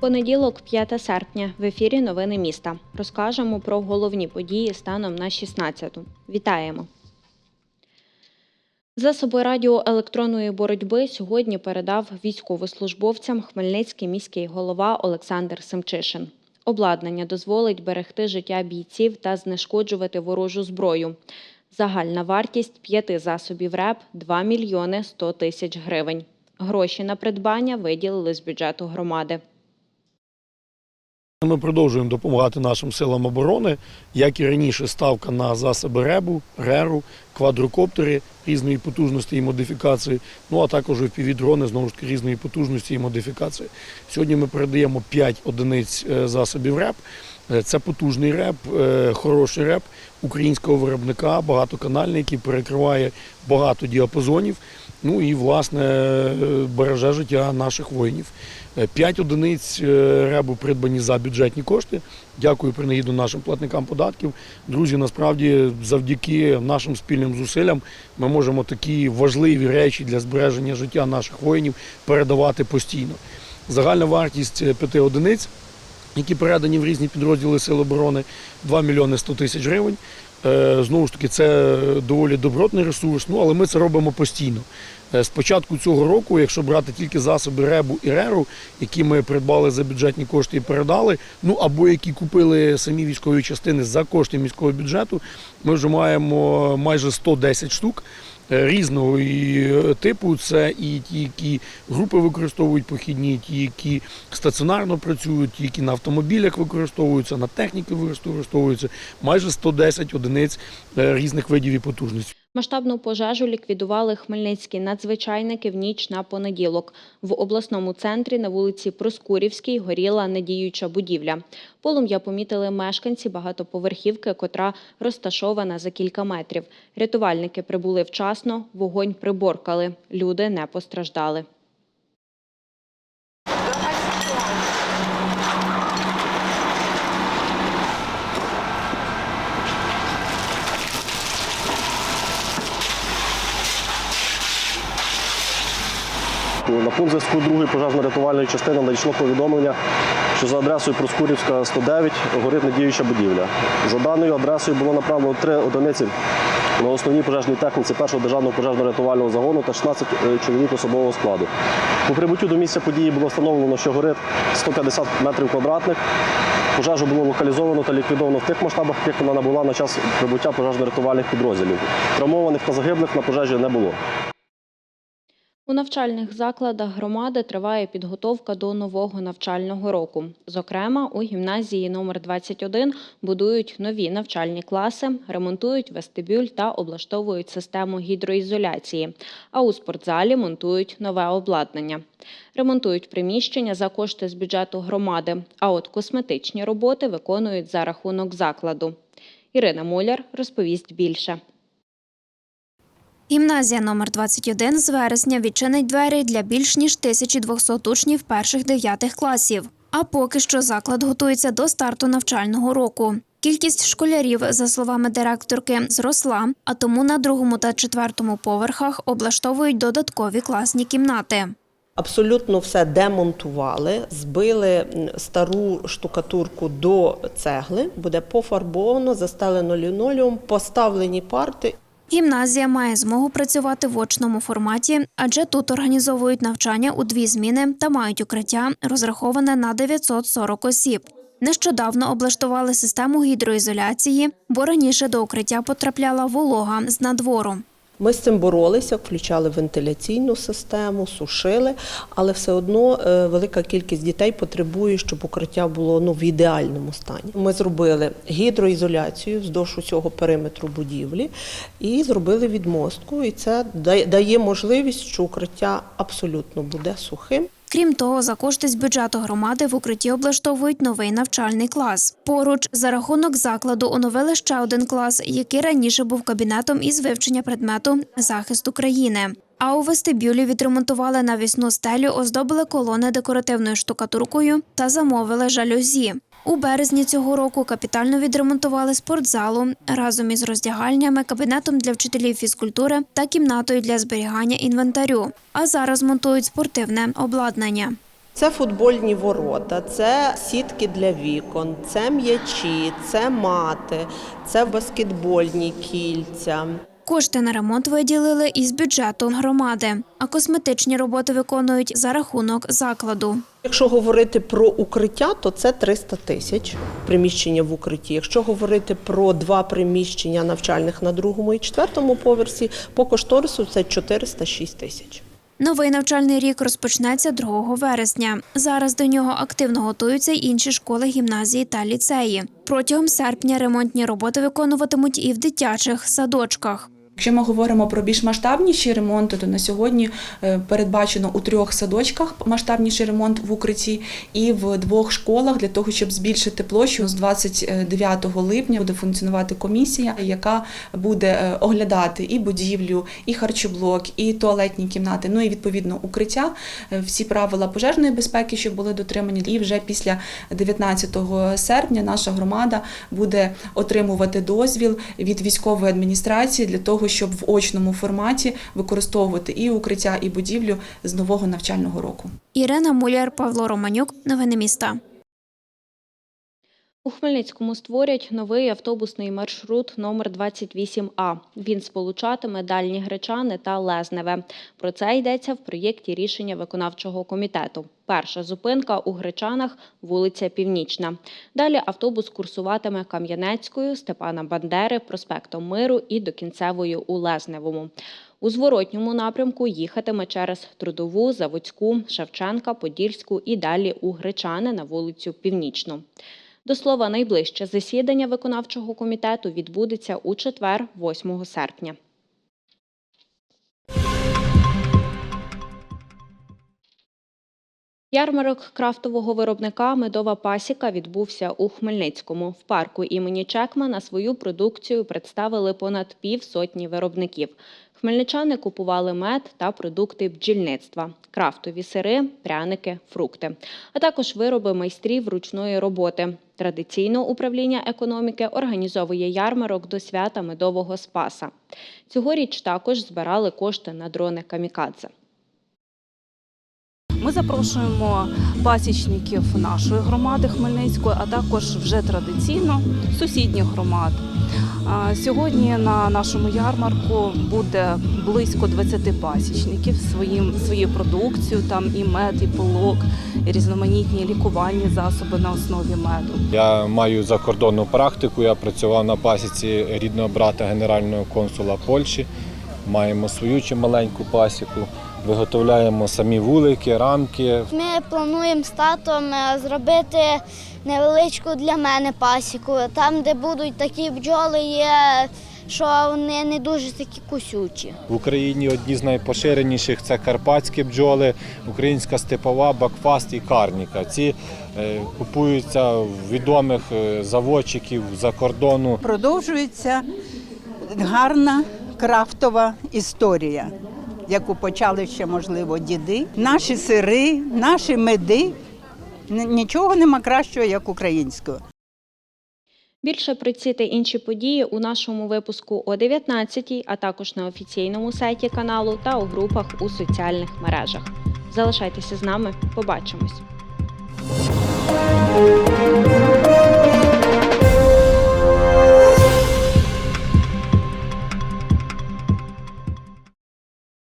Понеділок, 5 серпня. В ефірі Новини міста. Розкажемо про головні події станом на 16-ту. Вітаємо. Засоби радіоелектронної боротьби сьогодні передав військовослужбовцям Хмельницький міський голова Олександр Семчишин. Обладнання дозволить берегти життя бійців та знешкоджувати ворожу зброю. Загальна вартість п'яти засобів РЕП – 2 мільйони 100 тисяч гривень. Гроші на придбання виділили з бюджету громади. Ми продовжуємо допомагати нашим силам оборони, як і раніше, ставка на засоби РЕБу, РЕРу, квадрокоптери різної потужності і модифікації, ну а також впівдрони, знову ж таки різної потужності і модифікації. Сьогодні ми передаємо 5 одиниць е, засобів РЕБ. Е, Це потужний реп, е, хороший реп українського виробника, багатоканальний, який перекриває багато діапазонів. Ну і власне е, береже життя наших воїнів. П'ять одиниць ребу придбані за бюджетні кошти. Дякую принагіду нашим платникам податків. Друзі, насправді, завдяки нашим спільним зусиллям ми можемо такі важливі речі для збереження життя наших воїнів передавати постійно. Загальна вартість п'яти одиниць які передані в різні підрозділи Сил оборони 2 мільйони 100 тисяч гривень. Е, Знову ж таки, це доволі добротний ресурс, ну але ми це робимо постійно. Е, З початку цього року, якщо брати тільки засоби РЕБу і РЕРу, які ми придбали за бюджетні кошти і передали, ну або які купили самі військові частини за кошти міського бюджету, ми вже маємо майже 110 штук різного е, типу. Це і ті, які групи використовують похідні, ті, які стаціонарно працюють, ті, які на автомобілях використовуються, на техніки використовуються. Майже 110 одиниць е, різних видів і потужностей. Масштабну пожежу ліквідували хмельницькі надзвичайники в ніч на понеділок. В обласному центрі на вулиці Проскурівській горіла недіюча будівля. Полум'я помітили мешканці багатоповерхівки, котра розташована за кілька метрів. Рятувальники прибули вчасно, вогонь приборкали. Люди не постраждали. На пункт зв'язку другої пожежно-рятувальної частини надійшло повідомлення, що за адресою Проскурівська 109 горить недіюча будівля. За даною адресою було направлено три одиниці на основній пожежній техніці першого державного пожежно-рятувального загону та 16 чоловік особового складу. По прибуттю до місця події було встановлено, що горить 150 метрів квадратних. Пожежу було локалізовано та ліквідовано в тих масштабах, яких вона набула на час прибуття пожежно-рятувальних підрозділів. Травмованих та загиблих на пожежі не було. У навчальних закладах громади триває підготовка до нового навчального року. Зокрема, у гімназії номер 21 будують нові навчальні класи, ремонтують вестибюль та облаштовують систему гідроізоляції. А у спортзалі монтують нове обладнання. Ремонтують приміщення за кошти з бюджету громади, а от косметичні роботи виконують за рахунок закладу. Ірина Муляр розповість більше. Гімназія номер 21 з вересня відчинить двері для більш ніж 1200 учнів перших дев'ятих класів. А поки що заклад готується до старту навчального року. Кількість школярів, за словами директорки, зросла, а тому на другому та четвертому поверхах облаштовують додаткові класні кімнати. Абсолютно все демонтували, збили стару штукатурку до цегли, буде пофарбовано, застелено лінолеум, поставлені парти. Гімназія має змогу працювати в очному форматі, адже тут організовують навчання у дві зміни та мають укриття, розраховане на 940 осіб. Нещодавно облаштували систему гідроізоляції, бо раніше до укриття потрапляла волога з надвору. Ми з цим боролися, включали вентиляційну систему, сушили, але все одно е, велика кількість дітей потребує, щоб укриття було ну, в ідеальному стані. Ми зробили гідроізоляцію вздовж усього периметру будівлі і зробили відмостку. І це дає- дає можливість, що укриття абсолютно буде сухим. Крім того, за кошти з бюджету громади в укритті облаштовують новий навчальний клас. Поруч за рахунок закладу оновили ще один клас, який раніше був кабінетом із вивчення предмету захист України. А у вестибюлі відремонтували навісну стелю, оздобили колони декоративною штукатуркою та замовили жалюзі. У березні цього року капітально відремонтували спортзалу разом із роздягальнями, кабінетом для вчителів фізкультури та кімнатою для зберігання інвентарю. А зараз монтують спортивне обладнання. Це футбольні ворота, це сітки для вікон, це м'ячі, це мати, це баскетбольні кільця. Кошти на ремонт виділили із бюджету громади, а косметичні роботи виконують за рахунок закладу. Якщо говорити про укриття, то це 300 тисяч приміщення в укритті. Якщо говорити про два приміщення навчальних на другому і четвертому поверсі, по кошторису це 406 тисяч. Новий навчальний рік розпочнеться 2 вересня. Зараз до нього активно готуються й інші школи, гімназії та ліцеї. Протягом серпня ремонтні роботи виконуватимуть і в дитячих садочках. Якщо ми говоримо про більш масштабніші ремонти, то на сьогодні е, передбачено у трьох садочках масштабніший ремонт в укритті і в двох школах для того, щоб збільшити площу. З 29 липня буде функціонувати комісія, яка буде е, оглядати і будівлю, і харчоблок, і туалетні кімнати. Ну і відповідно укриття, Е, всі правила пожежної безпеки, щоб були дотримані. І вже після 19 серпня наша громада буде отримувати дозвіл від військової адміністрації для того, щоб в очному форматі використовувати і укриття, і будівлю з нового навчального року. Ірина Муляр, Павло Романюк. Новини міста. У Хмельницькому створять новий автобусний маршрут номер 28А. Він сполучатиме дальні Гречани та Лезневе. Про це йдеться в проєкті рішення виконавчого комітету. Перша зупинка у Гречанах – вулиця Північна. Далі автобус курсуватиме Кам'янецькою, Степана Бандери, проспектом Миру і до кінцевої у Лезневому. У зворотньому напрямку їхатиме через Трудову, Заводську, Шевченка, Подільську і далі у Гречани на вулицю Північну. До слова, найближче засідання виконавчого комітету відбудеться у четвер, 8 серпня. Ярмарок крафтового виробника Медова пасіка відбувся у Хмельницькому. В парку імені Чекмана свою продукцію представили понад півсотні виробників. Хмельничани купували мед та продукти бджільництва, крафтові сири, пряники, фрукти, а також вироби майстрів ручної роботи. Традиційно управління економіки організовує ярмарок до свята медового спаса. Цьогоріч також збирали кошти на дрони камікадзе. Запрошуємо пасічників нашої громади Хмельницької, а також вже традиційно сусідніх громад. Сьогодні на нашому ярмарку буде близько 20 пасічників своїм своєю продукцією, там і мед, і полок, і різноманітні лікувальні засоби на основі меду. Я маю закордонну практику. Я працював на пасіці рідного брата генерального консула Польщі. Маємо свою чималеньку пасіку. Виготовляємо самі вулики, рамки. Ми плануємо з татом е, зробити невеличку для мене пасіку, там, де будуть такі бджоли, є, що вони не дуже такі кусючі. В Україні одні з найпоширеніших це карпатські бджоли, українська степова, бакфаст і карніка. Ці е, купуються в відомих е, заводчиків за кордону. Продовжується гарна крафтова історія, яку почали ще, можливо, діди. Наші сири, наші меди. Нічого нема кращого, як українського. Більше про ці та інші події у нашому випуску о 19 а також на офіційному сайті каналу та у групах у соціальних мережах. Залишайтеся з нами, побачимось!